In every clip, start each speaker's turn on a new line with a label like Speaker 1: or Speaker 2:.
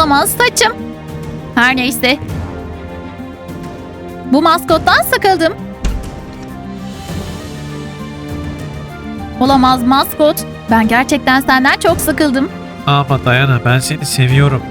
Speaker 1: Olamaz saçım. Her neyse. Bu maskottan sıkıldım. Olamaz maskot. Ben gerçekten senden çok sıkıldım.
Speaker 2: Ama Dayana ben seni seviyorum.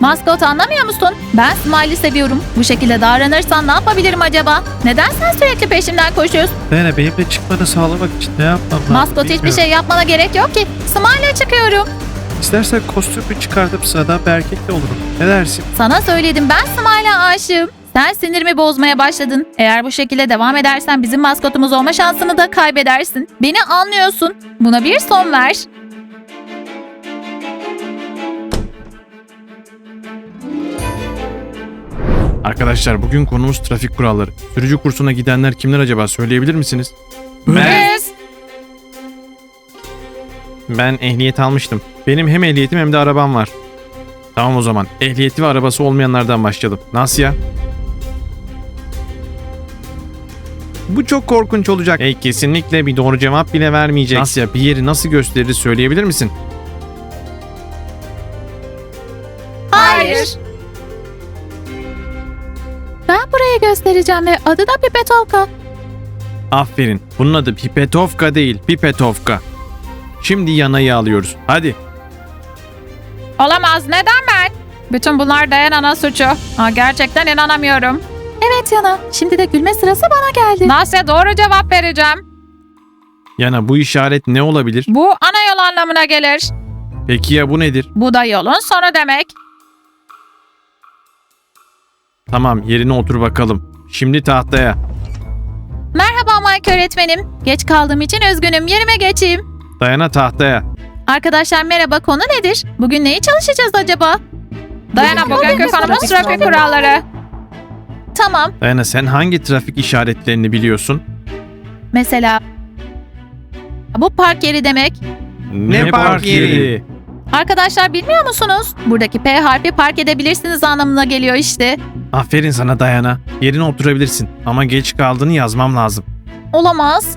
Speaker 1: Maskot anlamıyor musun? Ben Smiley'i seviyorum. Bu şekilde davranırsan ne yapabilirim acaba? Neden sen sürekli peşimden koşuyorsun?
Speaker 2: Dayana benimle çıkmanı sağlamak için ne yapmam lazım
Speaker 1: Maskot hiçbir
Speaker 2: bilmiyorum.
Speaker 1: şey yapmana gerek yok ki. Smiley'e çıkıyorum.
Speaker 2: İstersen kostümü çıkartıp sıradan bir erkek de olurum. Ne dersin?
Speaker 1: Sana söyledim ben Smiley'e aşığım. Sen sinirimi bozmaya başladın. Eğer bu şekilde devam edersen bizim maskotumuz olma şansını da kaybedersin. Beni anlıyorsun. Buna bir son ver.
Speaker 2: Arkadaşlar bugün konumuz trafik kuralları. Sürücü kursuna gidenler kimler acaba söyleyebilir misiniz?
Speaker 1: Biz.
Speaker 2: Ben ehliyet almıştım. Benim hem ehliyetim hem de arabam var. Tamam o zaman. Ehliyeti ve arabası olmayanlardan başlayalım. Nasya? Bu çok korkunç olacak. Hey kesinlikle bir doğru cevap bile vermeyecek. Nasya bir yeri nasıl gösterir söyleyebilir misin?
Speaker 1: Hayır. Ben buraya göstereceğim ve adı da Pipetovka.
Speaker 2: Aferin. Bunun adı Pipetovka değil, Pipetovka. Şimdi yanayı alıyoruz. Hadi.
Speaker 1: Olamaz. Neden ben? Bütün bunlar Dayana'nın suçu. Aa, gerçekten inanamıyorum. Evet Yana. Şimdi de gülme sırası bana geldi. Nasıl doğru cevap vereceğim.
Speaker 2: Yana bu işaret ne olabilir?
Speaker 1: Bu ana yol anlamına gelir.
Speaker 2: Peki ya bu nedir?
Speaker 1: Bu da yolun sonu demek.
Speaker 2: Tamam yerine otur bakalım. Şimdi tahtaya.
Speaker 1: Merhaba Mike öğretmenim. Geç kaldığım için üzgünüm. Yerime geçeyim.
Speaker 2: Dayana tahtaya.
Speaker 1: Arkadaşlar merhaba. Konu nedir? Bugün neyi çalışacağız acaba? Dayana bugünkü konumuz trafik kuralları. Tamam.
Speaker 2: Dayana sen hangi trafik işaretlerini biliyorsun?
Speaker 1: Mesela bu park yeri demek.
Speaker 2: Ne,
Speaker 3: park yeri?
Speaker 1: Arkadaşlar bilmiyor musunuz? Buradaki P harfi park edebilirsiniz anlamına geliyor işte.
Speaker 2: Aferin sana Dayana. Yerine oturabilirsin ama geç kaldığını yazmam lazım.
Speaker 1: Olamaz.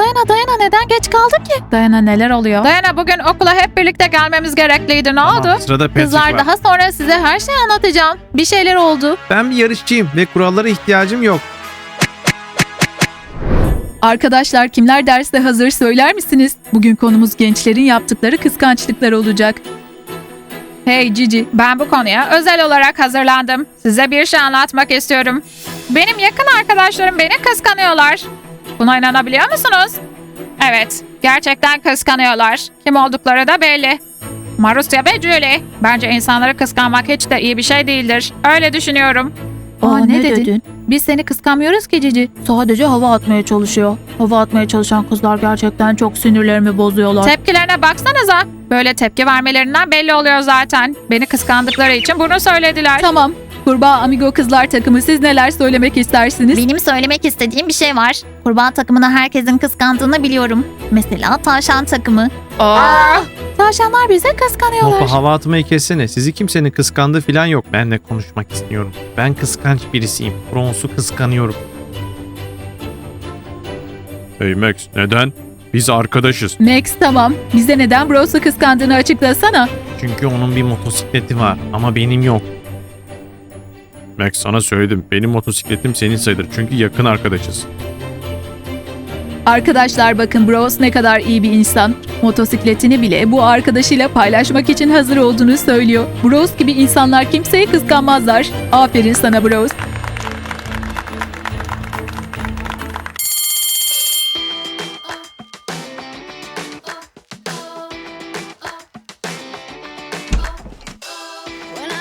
Speaker 1: Dayana Dayana neden geç kaldın ki? Dayana neler oluyor? Dayana bugün okula hep birlikte gelmemiz gerekliydi. Ne
Speaker 2: Tamam,
Speaker 1: oldu?
Speaker 2: Sırada Patrick
Speaker 1: Kızlar
Speaker 2: var.
Speaker 1: daha sonra size her şeyi anlatacağım. Bir şeyler oldu.
Speaker 2: Ben bir yarışçıyım ve kurallara ihtiyacım yok.
Speaker 4: Arkadaşlar kimler derste hazır söyler misiniz? Bugün konumuz gençlerin yaptıkları kıskançlıklar olacak.
Speaker 1: Hey Cici, ben bu konuya özel olarak hazırlandım. Size bir şey anlatmak istiyorum. Benim yakın arkadaşlarım beni kıskanıyorlar. Buna inanabiliyor musunuz? Evet, gerçekten kıskanıyorlar. Kim oldukları da belli. Marusya ve Julie. Bence insanları kıskanmak hiç de iyi bir şey değildir. Öyle düşünüyorum.
Speaker 4: Aa, ne dedin?
Speaker 1: Biz seni kıskanmıyoruz ki Cici.
Speaker 4: Sadece hava atmaya çalışıyor. Hava atmaya çalışan kızlar gerçekten çok sinirlerimi bozuyorlar.
Speaker 1: Tepkilerine baksanıza. Böyle tepki vermelerinden belli oluyor zaten. Beni kıskandıkları için bunu söylediler.
Speaker 4: tamam. Kurbağa Amigo kızlar takımı siz neler söylemek istersiniz?
Speaker 5: Benim söylemek istediğim bir şey var. Kurban takımını herkesin kıskandığını biliyorum. Mesela tavşan takımı.
Speaker 1: Aa!
Speaker 4: Tavşanlar bize kıskanıyorlar.
Speaker 2: Hoppa hava atmayı kessene. Sizi kimsenin kıskandığı falan yok. Benle konuşmak istiyorum. Ben kıskanç birisiyim. Bronz'u kıskanıyorum. Hey Max neden? Biz arkadaşız.
Speaker 4: Max tamam. Bize neden Bros'u kıskandığını açıklasana.
Speaker 2: Çünkü onun bir motosikleti var ama benim yok. Max sana söyledim. Benim motosikletim senin sayılır. Çünkü yakın arkadaşız.
Speaker 4: Arkadaşlar bakın Bros ne kadar iyi bir insan. Motosikletini bile bu arkadaşıyla paylaşmak için hazır olduğunu söylüyor. Bros gibi insanlar kimseyi kıskanmazlar. Aferin sana Bros.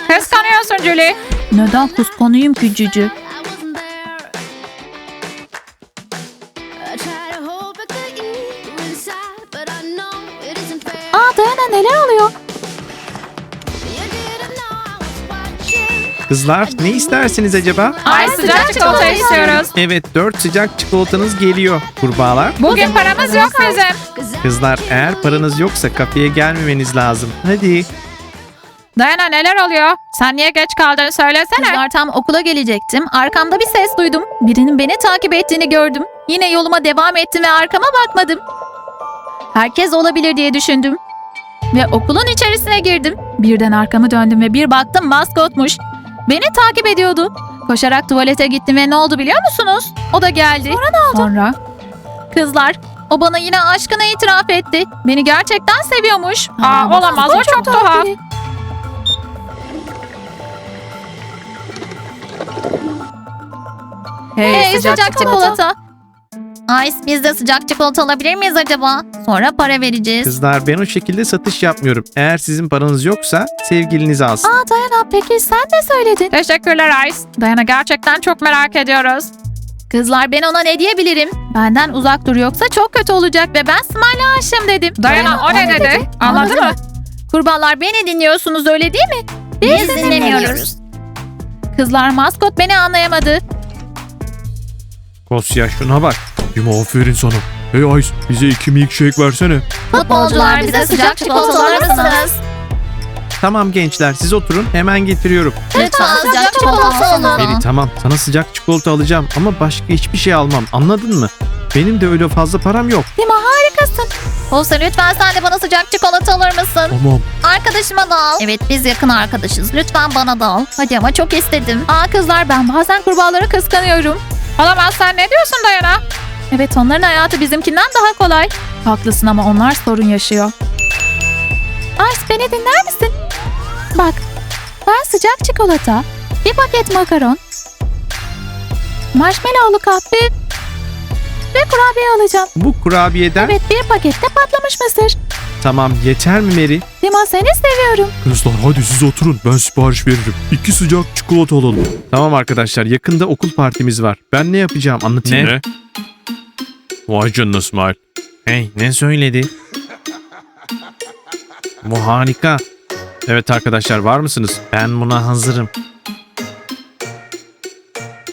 Speaker 1: Kıskanıyorsun Julie.
Speaker 4: Neden kıskanayım ki Cici?
Speaker 5: Aa Dayana neler oluyor?
Speaker 2: Kızlar ne istersiniz acaba?
Speaker 1: Ay sıcak çikolata istiyoruz.
Speaker 2: Evet 4 sıcak çikolatanız geliyor. Kurbağalar.
Speaker 1: Bugün paramız yok bizim.
Speaker 2: Kızlar eğer paranız yoksa kafeye gelmemeniz lazım. Hadi.
Speaker 1: Dayana neler oluyor? Sen niye geç kaldın söylesene.
Speaker 5: Kızlar tam okula gelecektim. Arkamda bir ses duydum. Birinin beni takip ettiğini gördüm. Yine yoluma devam ettim ve arkama bakmadım. Herkes olabilir diye düşündüm. ve okulun içerisine girdim. Birden arkamı döndüm ve bir baktım maskotmuş. Beni takip ediyordu. Koşarak tuvalete gittim ve ne oldu biliyor musunuz? O da geldi. Sonra ne oldu?
Speaker 4: Sonra
Speaker 5: Kızlar, o bana yine aşkını itiraf etti. Beni gerçekten seviyormuş.
Speaker 1: Aa, olamaz bu çok tuhaf.
Speaker 4: hey,
Speaker 5: Hey, sıcak, çikolata. Ice biz de sıcak çikolata alabilir miyiz acaba? Sonra para vereceğiz.
Speaker 2: Kızlar ben o şekilde satış yapmıyorum. Eğer sizin paranız yoksa sevgiliniz alsın.
Speaker 5: Aa Dayana peki sen ne söyledin?
Speaker 1: Teşekkürler Ice. Dayana gerçekten çok merak ediyoruz.
Speaker 5: Kızlar ben ona ne diyebilirim? Benden uzak dur yoksa çok kötü olacak ve ben Smile'a aşığım dedim.
Speaker 1: Dayana o ne dedi? Anladı mı?
Speaker 5: Kurbağalar beni dinliyorsunuz öyle değil mi? Biz, dinlemiyoruz. Kızlar maskot beni anlayamadı.
Speaker 2: Kosya şuna bak. Dima aferin sana. Hey Ice bize iki milkshake versene.
Speaker 5: Futbolcular bize sıcak çikolata alır mısınız?
Speaker 2: Tamam gençler siz oturun hemen getiriyorum.
Speaker 5: Lütfen sıcak çikolata alın.
Speaker 2: Meri tamam sana sıcak çikolata alacağım ama başka hiçbir şey almam anladın mı? Benim de öyle fazla param yok.
Speaker 5: Dima Olsa lütfen sen de bana sıcak çikolata alır mısın?
Speaker 2: Tamam.
Speaker 5: Arkadaşıma da al. Evet biz yakın arkadaşız. Lütfen bana da al. Hadi ama çok istedim. Aa kızlar ben bazen kurbağaları kıskanıyorum.
Speaker 1: Olamaz sen ne diyorsun Dayana?
Speaker 5: Evet onların hayatı bizimkinden daha kolay.
Speaker 4: haklısın ama onlar sorun yaşıyor.
Speaker 5: Ice beni dinler misin? Bak ben sıcak çikolata, bir paket makaron, marshmallowlu kahve ve kurabiye alacağım.
Speaker 2: Bu kurabiyeden
Speaker 5: Evet bir pakette patlamış mısır.
Speaker 2: tamam yeter mi Meri?
Speaker 5: Dima seni seviyorum.
Speaker 3: Kızlar hadi siz oturun ben sipariş veririm. İki sıcak çikolata alalım.
Speaker 2: Tamam arkadaşlar yakında okul partimiz var. Ben ne yapacağım anlatayım mı?
Speaker 3: Vay canına Smile.
Speaker 2: Hey ne söyledi? Bu harika. Evet arkadaşlar var mısınız? Ben buna hazırım.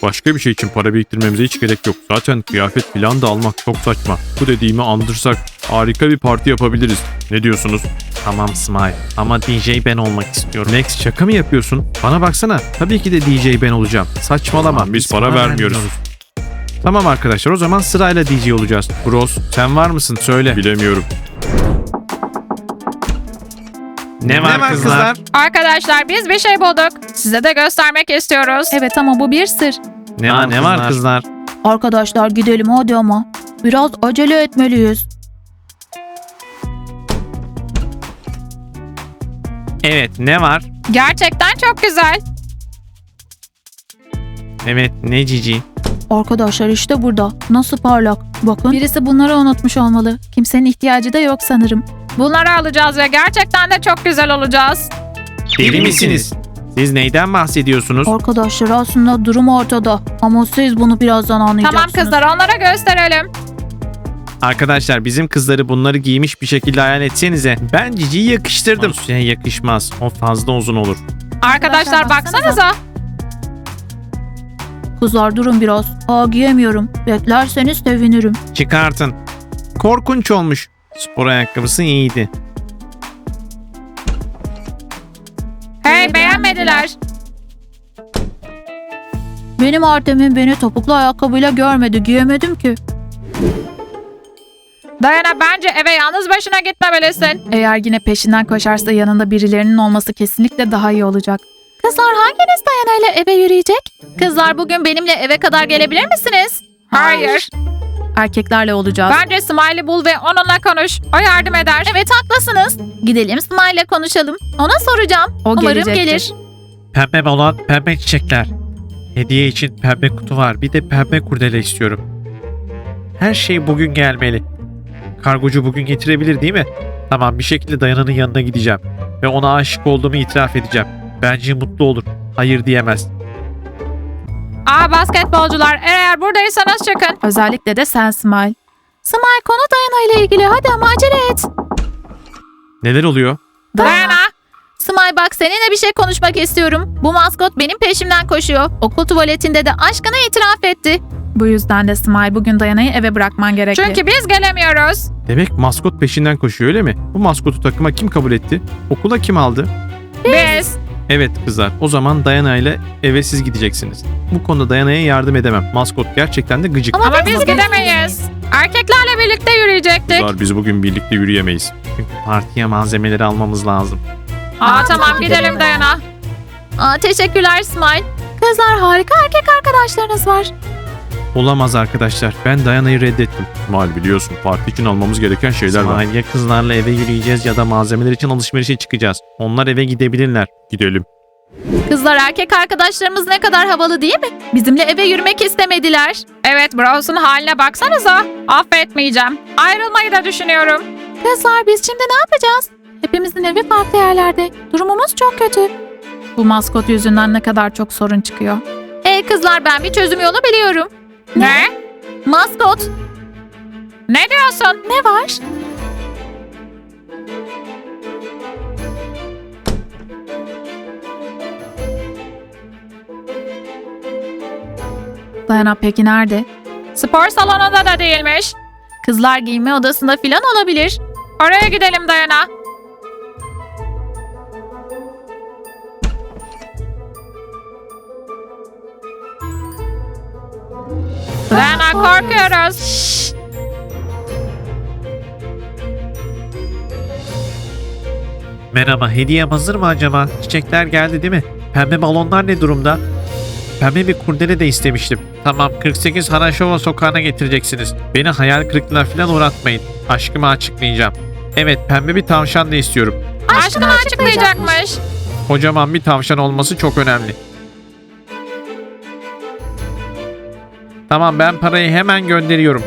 Speaker 3: Başka bir şey için para biriktirmemize hiç gerek yok. Zaten kıyafet falan da almak çok saçma. Bu dediğimi andırsak harika bir parti yapabiliriz. Ne diyorsunuz?
Speaker 2: Tamam Smile ama DJ ben olmak istiyorum. Max şaka mı yapıyorsun? Bana baksana. Tabii ki de DJ ben olacağım. Saçmalama.
Speaker 3: Tamam, biz para vermiyoruz.
Speaker 2: Tamam arkadaşlar o zaman sırayla DJ olacağız. Bros sen var mısın söyle.
Speaker 3: Bilemiyorum.
Speaker 2: Ne var, kızlar?
Speaker 1: Arkadaşlar biz bir şey bulduk. Size de göstermek istiyoruz.
Speaker 4: Evet ama bu bir sır.
Speaker 2: Ne, var, ne var kızlar?
Speaker 5: Arkadaşlar gidelim hadi ama. Biraz acele etmeliyiz.
Speaker 2: Evet ne var?
Speaker 1: Gerçekten çok güzel.
Speaker 2: Evet ne cici?
Speaker 4: Arkadaşlar işte burada. Nasıl parlak. Bakın. Birisi bunları unutmuş olmalı. Kimsenin ihtiyacı da yok sanırım.
Speaker 1: Bunları alacağız ve gerçekten de çok güzel olacağız.
Speaker 2: Deli misiniz? Siz neyden bahsediyorsunuz?
Speaker 4: Arkadaşlar aslında durum ortada. Ama siz bunu birazdan anlayacaksınız.
Speaker 1: Tamam kızlar onlara gösterelim.
Speaker 2: Arkadaşlar bizim kızları bunları giymiş bir şekilde hayal etsenize. Ben Cici'yi yakıştırdım. Şey yakışmaz. O fazla uzun olur.
Speaker 1: Arkadaşlar
Speaker 4: Arkadaşlar,
Speaker 1: baksanıza.
Speaker 4: Kızlar durun biraz. Aa giyemiyorum. Beklerseniz sevinirim.
Speaker 2: Çıkartın. Korkunç olmuş. Spor ayakkabısı iyiydi.
Speaker 1: Hey beğenmediler.
Speaker 4: Benim Artem'in beni topuklu ayakkabıyla görmedi. Giyemedim ki.
Speaker 1: Dayana bence eve yalnız başına gitmemelisin.
Speaker 4: Eğer yine peşinden koşarsa yanında birilerinin olması kesinlikle daha iyi olacak.
Speaker 5: Kızlar hanginiz Dayana ile eve yürüyecek? Kızlar bugün benimle eve kadar gelebilir misiniz?
Speaker 1: Hayır.
Speaker 4: Erkeklerle olacağız.
Speaker 1: Bence Smiley bul ve onunla konuş. O yardım eder.
Speaker 5: Evet haklısınız. Gidelim Smile'le konuşalım. Ona soracağım.
Speaker 4: O
Speaker 5: Umarım
Speaker 4: gelecektir.
Speaker 5: gelir.
Speaker 2: Pembe balon, pembe çiçekler. Hediye için pembe kutu var. Bir de pembe kurdele istiyorum. Her şey bugün gelmeli. Kargocu bugün getirebilir değil mi? Tamam bir şekilde Dayana'nın yanına gideceğim. Ve ona aşık olduğumu itiraf edeceğim. Bence mutlu olur. Hayır diyemez.
Speaker 1: Aa basketbolcular eğer buradaysanız çıkın.
Speaker 4: Özellikle de sen Smile.
Speaker 5: Smile konu Dayana ile ilgili. Hadi ama acele et.
Speaker 2: Neler oluyor?
Speaker 1: Dayana.
Speaker 5: Smile bak seninle bir şey konuşmak istiyorum. Bu maskot benim peşimden koşuyor. Okul tuvaletinde de aşkını itiraf etti.
Speaker 4: Bu yüzden de Smile bugün Dayana'yı eve bırakman gerekli.
Speaker 1: Çünkü biz gelemiyoruz.
Speaker 2: Demek maskot peşinden koşuyor öyle mi? Bu maskotu takıma kim kabul etti? Okula kim aldı?
Speaker 1: Biz.
Speaker 2: Evet kızlar o zaman Dayana ile eve siz gideceksiniz. Bu konuda Dayana'ya yardım edemem. Maskot gerçekten de gıcık.
Speaker 1: Ama biz gidemeyiz. Erkeklerle birlikte yürüyecektik.
Speaker 3: Kızlar biz bugün birlikte yürüyemeyiz.
Speaker 2: Çünkü partiye malzemeleri almamız lazım.
Speaker 1: Aa tamam gidelim Dayana.
Speaker 5: Aa, teşekkürler Smile. Kızlar harika erkek arkadaşlarınız var.
Speaker 2: Olamaz arkadaşlar. Ben Dayana'yı reddettim.
Speaker 3: Mal biliyorsun parti için almamız gereken şeyler var.
Speaker 2: İsmail ya kızlarla eve yürüyeceğiz ya da malzemeler için alışverişe çıkacağız. Onlar eve gidebilirler.
Speaker 3: Gidelim.
Speaker 5: Kızlar erkek arkadaşlarımız ne kadar havalı değil mi? Bizimle eve yürümek istemediler.
Speaker 1: Evet Brows'un haline baksanıza. Affetmeyeceğim. Ayrılmayı da düşünüyorum.
Speaker 5: Kızlar biz şimdi ne yapacağız? Hepimizin evi farklı yerlerde. Durumumuz çok kötü.
Speaker 1: Bu maskot yüzünden ne kadar çok sorun çıkıyor.
Speaker 5: Hey kızlar ben bir çözüm yolu biliyorum.
Speaker 1: Ne?
Speaker 5: Maskot.
Speaker 1: Ne diyorsun?
Speaker 5: Ne var?
Speaker 1: Dayana peki nerede? Spor salonunda da değilmiş.
Speaker 5: Kızlar giyinme odasında filan olabilir.
Speaker 1: Oraya gidelim Dayana. Korkuyoruz.
Speaker 2: Merhaba, hediyem hazır mı acaba? Çiçekler geldi değil mi? Pembe balonlar ne durumda? Pembe bir kurdele de istemiştim. Tamam, 48 Haraşova sokağına getireceksiniz. Beni hayal kırıklığına falan uğratmayın. Aşkımı açıklayacağım. Evet, pembe bir tavşan da istiyorum.
Speaker 1: Aşkını açıklayacakmış.
Speaker 2: Kocaman bir tavşan olması çok önemli. Tamam, ben parayı hemen gönderiyorum.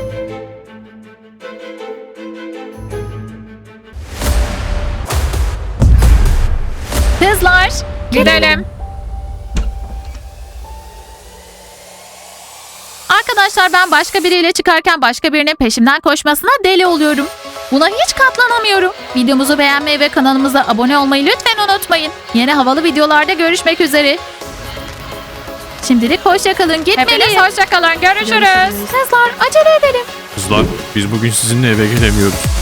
Speaker 5: Kızlar.
Speaker 1: Gidelim.
Speaker 5: Arkadaşlar ben başka biriyle çıkarken başka birinin peşimden koşmasına deli oluyorum. Buna hiç katlanamıyorum. Videomuzu beğenmeyi ve kanalımıza abone olmayı lütfen unutmayın. Yeni havalı videolarda görüşmek üzere. Şimdilik hoşça kalın.
Speaker 1: Hepiniz hoşçakalın. Görüşürüz.
Speaker 5: Kızlar acele edelim.
Speaker 3: Kızlar biz bugün sizinle eve gelemiyoruz.